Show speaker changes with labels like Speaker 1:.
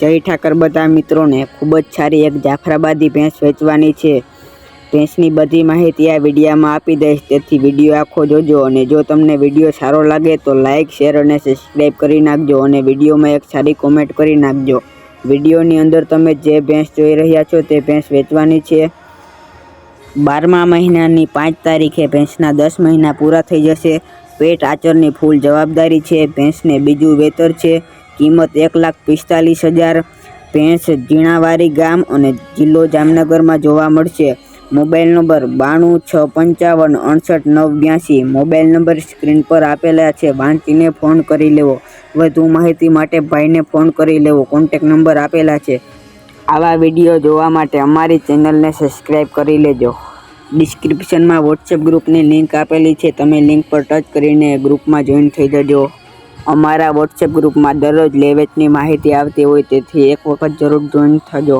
Speaker 1: જય ઠાકર બધા મિત્રોને. ખૂબ જ સારી એક જાફરાબાદી ભેંસ વેચવાની છે. ભેંસની બધી માહિતી આ વિડીયામાં આપી દઈશ. તેથી વીડિયો આખો જોજો અને જો તમને વીડિયો સારો લાગે તો લાઇક શેર અને સબસ્ક્રાઈબ કરી નાખજો અને વિડીયોમાં એક સારી કોમેન્ટ કરી નાખજો. વિડીયોની અંદર તમે જે ભેંસ જોઈ રહ્યા છો તે ભેંસ વેચવાની છે. બારમા મહિનાની પાંચ તારીખે ભેંસના દસ મહિના પૂરા થઈ જશે. પેટ, આચરની ફૂલ જવાબદારી છે. ભેંસને બીજું વેતર છે. કિંમત એક લાખ પિસ્તાલીસ હજાર ભેંસ ઝીણાવારી ગામ અને જિલ્લો જામનગરમાં જોવા મળશે. મોબાઈલ નંબર બાણું છ પંચાવન અડસઠ નવ બ્યાસી. મોબાઈલ નંબર સ્ક્રીન પર આપેલા છે. વાંચીને ફોન કરી લેવો. વધુ માહિતી માટે ભાઈને ફોન કરી લેવો. કોન્ટેક નંબર આપેલા છે. આવા વીડિયો જોવા માટે અમારી ચેનલને સબસ્ક્રાઈબ કરી લેજો. ડિસ્ક્રિપ્શનમાં વોટ્સએપ ગ્રુપની લિંક આપેલી છે. તમે લિંક પર ટચ કરીને ગ્રુપમાં જોઈન થઈ જજો. અમારા વોટ્સએપ ગ્રુપમાં દરરોજ લેવેચની માહિતી આવતી હોય તેથી એક વખત જરૂર જોઈન થજો.